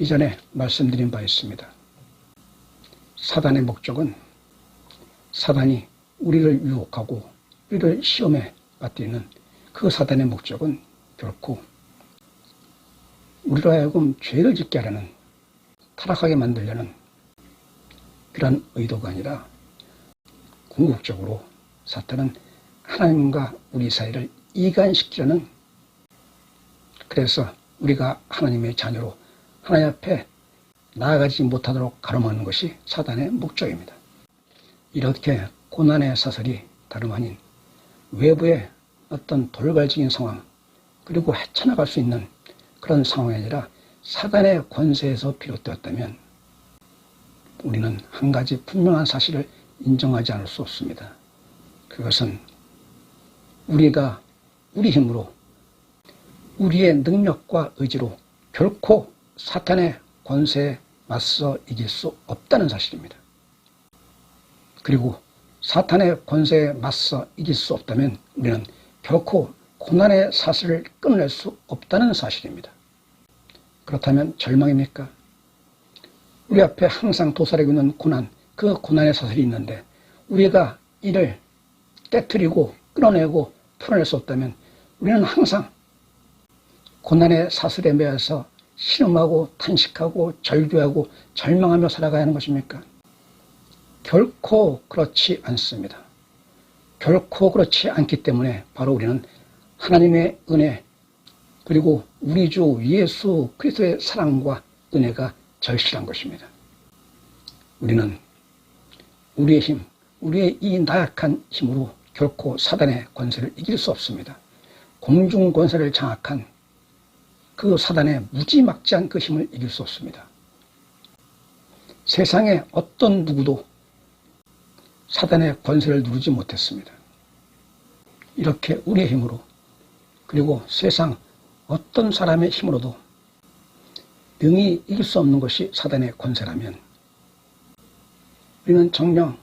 이전에 말씀드린 바 있습니다. 사단의 목적은 사단이 우리를 유혹하고 우리를 시험에 빠뜨리는 그 사단의 목적은 결코 우리로 하여금 죄를 짓게 하려는 타락하게 만들려는 그런 의도가 아니라 궁극적으로 사탄은 하나님과 우리 사이를 이간시키려는 그래서 우리가 하나님의 자녀로 하나님 앞에 나아가지 못하도록 가로막는 것이 사단의 목적입니다. 이렇게 고난의 사설이 다름 아닌 외부의 어떤 돌발적인 상황 그리고 헤쳐나갈 수 있는 그런 상황이 아니라 사단의 권세에서 비롯되었다면 우리는 한 가지 분명한 사실을 인정하지 않을 수 없습니다. 그것은 우리가 우리 힘으로 우리의 능력과 의지로 결코 사탄의 권세에 맞서 이길 수 없다는 사실입니다. 그리고 사탄의 권세에 맞서 이길 수 없다면 우리는 결코 고난의 사슬을 끊어낼 수 없다는 사실입니다. 그렇다면 절망입니까? 우리 앞에 항상 도사리고 있는 고난, 그 고난의 사슬이 있는데 우리가 이를 깨뜨리고 끊어내고 풀어낼 수 없다면 우리는 항상 고난의 사슬에 매여서 신음하고 탄식하고 절규하고 절망하며 살아가야 하는 것입니까? 결코 그렇지 않습니다. 결코 그렇지 않기 때문에 바로 우리는 하나님의 은혜 그리고 우리 주 예수 그리스도의 사랑과 은혜가 절실한 것입니다. 우리는 우리의 힘, 우리의 이 나약한 힘으로 결코 사단의 권세를 이길 수 없습니다. 공중 권세를 장악한 그 사단의 무지막지한 그 힘을 이길 수 없습니다. 세상에 어떤 누구도 사단의 권세를 누르지 못했습니다. 이렇게 우리의 힘으로 그리고 세상 어떤 사람의 힘으로도 능히 이길 수 없는 것이 사단의 권세라면 우리는 정령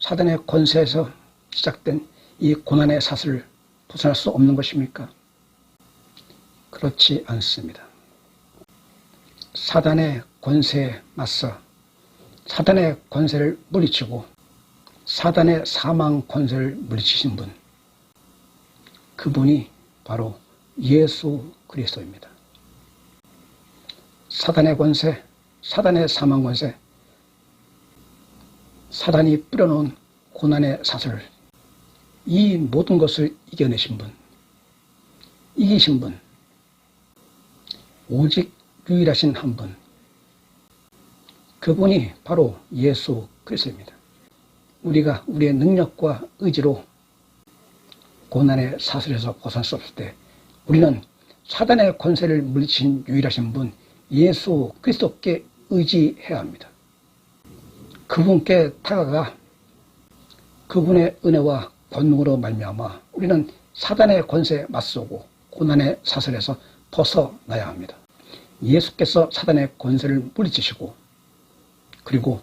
사단의 권세에서 시작된 이 고난의 사슬을 벗어날 수 없는 것입니까? 그렇지 않습니다. 사단의 권세에 맞서 사단의 권세를 물리치고 사단의 사망 권세를 물리치신 분 그분이 바로 예수 그리스도입니다. 사단의 권세, 사단의 사망 권세, 사단이 뿌려놓은 고난의 사슬, 이 모든 것을 이겨내신 분, 이기신 분, 오직 유일하신 한 분, 그분이 바로 예수 그리스도입니다. 우리가 우리의 능력과 의지로 고난의 사슬에서 벗어날 수 없을 때 우리는 사단의 권세를 물리친 유일하신 분 예수 그리스도께 의지해야 합니다. 그분께 다가가 그분의 은혜와 권능으로 말미암아 우리는 사단의 권세에 맞서고 고난의 사슬에서 벗어나야 합니다. 예수께서 사단의 권세를 물리치시고 그리고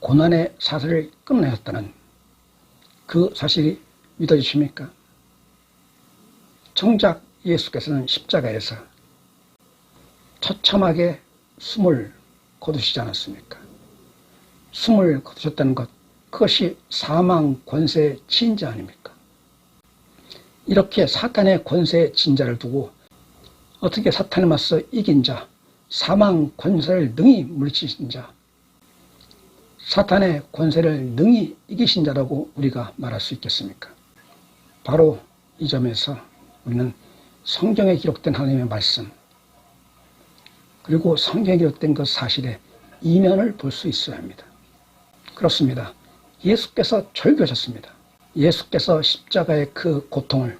고난의 사슬을 끊어내셨다는 그 사실이 믿어지십니까? 정작 예수께서는 십자가에서 처참하게 숨을 거두시지 않았습니까? 숨을 거두셨다는 것, 그것이 사망 권세의 진자 아닙니까? 이렇게 사탄의 권세의 진자를 두고 어떻게 사탄에 맞서 이긴 자, 사망 권세를 능히 물리치신 자, 사탄의 권세를 능히 이기신 자라고 우리가 말할 수 있겠습니까? 바로 이 점에서 우리는 성경에 기록된 하나님의 말씀, 그리고 성경에 기록된 그 사실의 이면을 볼 수 있어야 합니다. 그렇습니다. 예수께서 절교하셨습니다. 예수께서 십자가의 그 고통을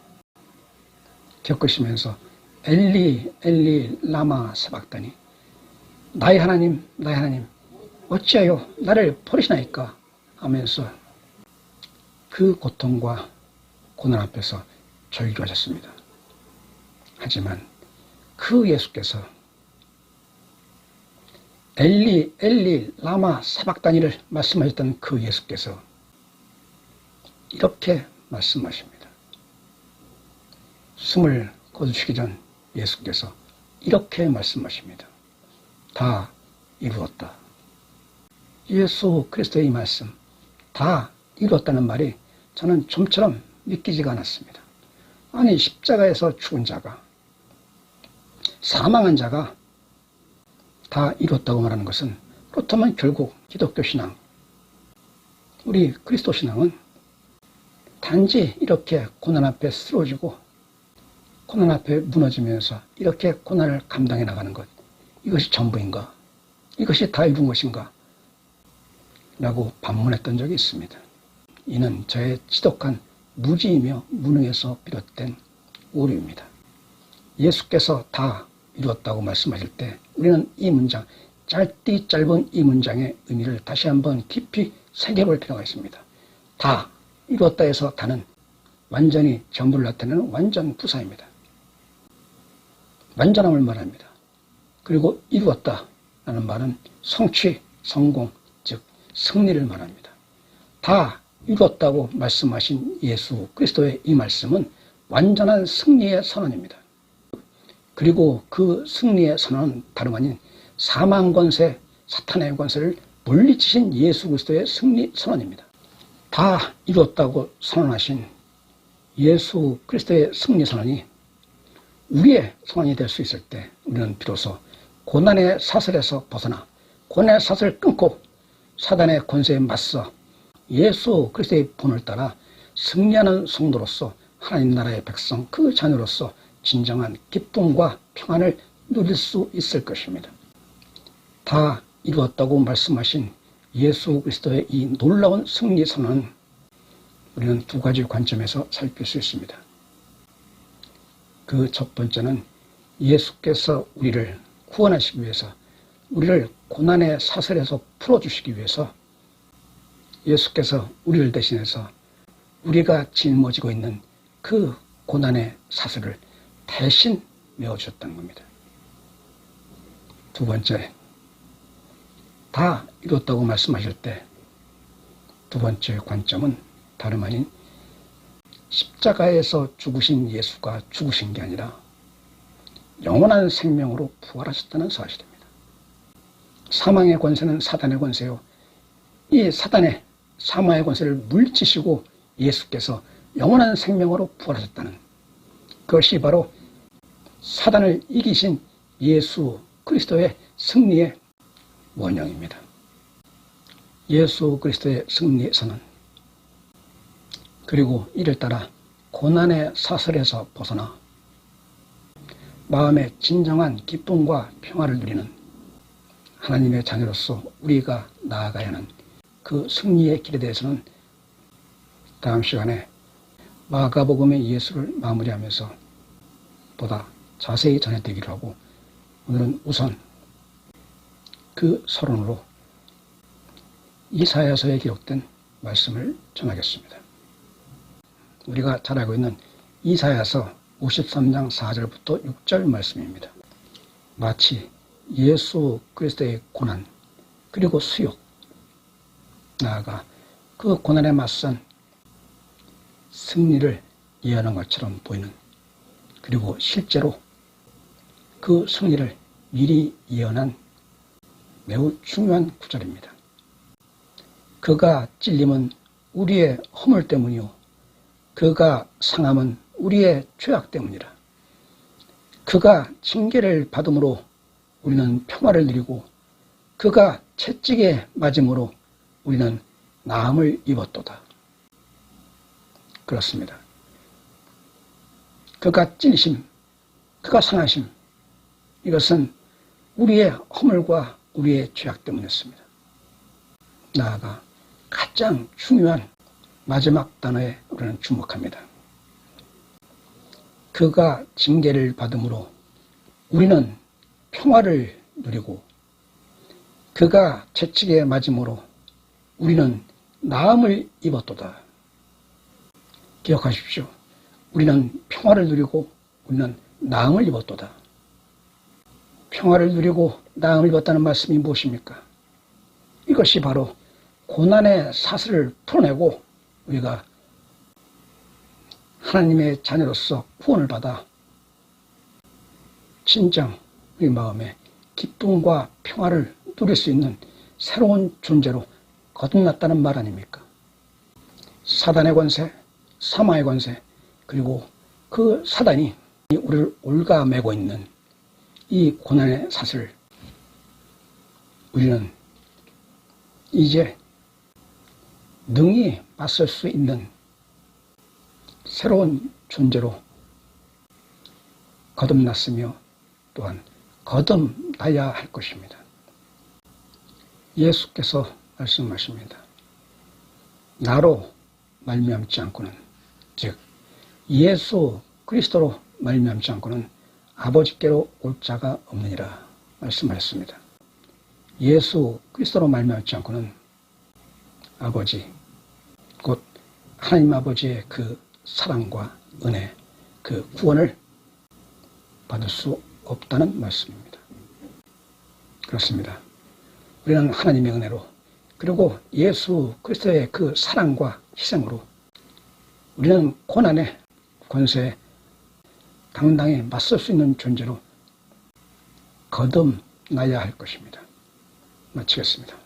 겪으시면서 엘리 엘리 라마 사박다니 나의 하나님 나의 하나님 어찌하여 나를 버리시나이까 하면서 그 고통과 고난 앞에서 절규하셨습니다. 하지만 그 예수께서 엘리 엘리 라마 사박다니를 말씀하셨던 그 예수께서 이렇게 말씀하십니다. 숨을 거두시기 전 예수께서 이렇게 말씀하십니다. 다 이루었다. 예수 그리스도의 이 말씀 다 이루었다는 말이 저는 좀처럼 믿기지가 않았습니다. 아니 십자가에서 죽은 자가 사망한 자가 다 이뤘다고 말하는 것은 그렇다면 결국 기독교 신앙 우리 그리스도 신앙은 단지 이렇게 고난 앞에 쓰러지고 고난 앞에 무너지면서 이렇게 고난을 감당해 나가는 것 이것이 전부인가? 이것이 다 이룬 것인가? 라고 반문했던 적이 있습니다. 이는 저의 지독한 무지이며 무능에서 비롯된 오류입니다. 예수께서 다 이루었다고 말씀하실 때 우리는 이 문장, 짧디 짧은 이 문장의 의미를 다시 한번 깊이 새겨볼 필요가 있습니다. 다 이루었다 해서 다는 완전히 전부를 나타내는 완전 부사입니다. 완전함을 말합니다. 그리고 이루었다 라는 말은 성취, 성공, 즉 승리를 말합니다. 다 이루었다고 말씀하신 예수 그리스도의 이 말씀은 완전한 승리의 선언입니다. 그리고 그 승리의 선언은 다름 아닌 사망 권세, 사탄의 권세를 물리치신 예수 그리스도의 승리 선언입니다. 다 이뤘다고 선언하신 예수 그리스도의 승리 선언이 우리의 선언이 될 수 있을 때 우리는 비로소 고난의 사슬에서 벗어나 고난의 사슬을 끊고 사단의 권세에 맞서 예수 그리스도의 본을 따라 승리하는 성도로서 하나님 나라의 백성 그 자녀로서 진정한 기쁨과 평안을 누릴 수 있을 것입니다. 다 이루었다고 말씀하신 예수 그리스도의 이 놀라운 승리 선언은 우리는 두 가지 관점에서 살필 수 있습니다. 그 첫 번째는 예수께서 우리를 구원하시기 위해서 우리를 고난의 사슬에서 풀어주시기 위해서 예수께서 우리를 대신해서 우리가 짊어지고 있는 그 고난의 사슬을 대신 메워주셨다는 겁니다. 두 번째, 다 이뤘다고 말씀하실 때 두 번째 관점은 다름 아닌 십자가에서 죽으신 예수가 죽으신 게 아니라 영원한 생명으로 부활하셨다는 사실입니다. 사망의 권세는 사단의 권세요. 이 사단의 사망의 권세를 물리치시고 예수께서 영원한 생명으로 부활하셨다는 그것이 바로 사단을 이기신 예수 그리스도의 승리의 원형입니다. 예수 그리스도의 승리에서는 그리고 이를 따라 고난의 사슬에서 벗어나 마음의 진정한 기쁨과 평화를 누리는 하나님의 자녀로서 우리가 나아가야 하는 그 승리의 길에 대해서는 다음 시간에 마가복음의 예수를 마무리하면서 보다 자세히 전해드리기로 하고 오늘은 우선 그 서론으로 이사야서에 기록된 말씀을 전하겠습니다. 우리가 잘 알고 있는 이사야서 53장 4절부터 6절 말씀입니다. 마치 예수 그리스도의 고난 그리고 수욕 나아가 그 고난에 맞선 승리를 예언한 것처럼 보이는 그리고 실제로 그 승리를 미리 예언한 매우 중요한 구절입니다. 그가 찔림은 우리의 허물 때문이요. 그가 상함은 우리의 죄악 때문이라. 그가 징계를 받음으로 우리는 평화를 누리고 그가 채찍에 맞음으로 우리는 나음을 입었도다. 그렇습니다. 그가 찔심, 그가 상하심, 이것은 우리의 허물과 우리의 죄악 때문이었습니다. 나아가 가장 중요한 마지막 단어에 우리는 주목합니다. 그가 징계를 받음으로 우리는 평화를 누리고 그가 채찍에 맞음으로 우리는 나음을 입었도다. 기억하십시오. 우리는 평화를 누리고 우리는 나음을 입었도다. 평화를 누리고 나음을 입었다는 말씀이 무엇입니까? 이것이 바로 고난의 사슬을 풀어내고 우리가 하나님의 자녀로서 구원을 받아 진정 우리 마음에 기쁨과 평화를 누릴 수 있는 새로운 존재로 거듭났다는 말 아닙니까? 사단의 권세, 사마의 권세, 그리고 그 사단이 우리를 올가매고 있는 이 고난의 사슬, 우리는 이제 능히 맞설 수 있는 새로운 존재로 거듭났으며 또한 거듭나야 할 것입니다. 예수께서 말씀하십니다. 나로 말미암지 않고는 즉 예수 그리스도로 말미암지 않고는 아버지께로 올 자가 없느니라 말씀하셨습니다. 예수 그리스도로 말미암지 않고는 아버지 곧 하나님 아버지의 그 사랑과 은혜 그 구원을 받을 수 없다는 말씀입니다. 그렇습니다. 우리는 하나님의 은혜로 그리고 예수 그리스도의 그 사랑과 희생으로 우리는 고난의 권세에 당당히 맞설 수 있는 존재로 거듭나야 할 것입니다. 마치겠습니다.